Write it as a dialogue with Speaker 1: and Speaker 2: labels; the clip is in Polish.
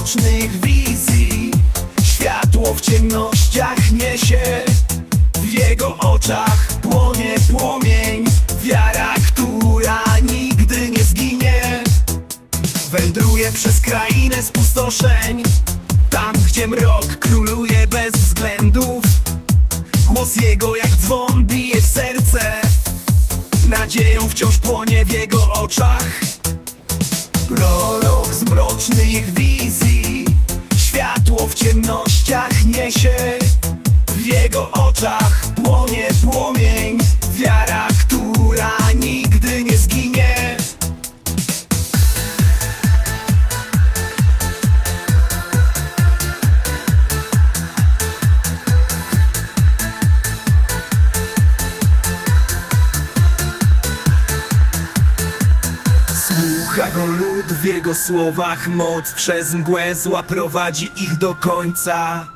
Speaker 1: mrocznych wizji. Światło w ciemnościach niesie W jego oczach płonie płomień. Wiara, która nigdy nie zginie Wędruje przez krainę spustoszeń. Tam, gdzie mrok króluje bez względów Głos jego jak dzwon bije w serce. Nadzieją wciąż płonie w jego oczach mrocznych wizji. Światło w ciemnościach niesie Słucha go lud w jego słowach Moc przez mgłę zła prowadzi ich do końca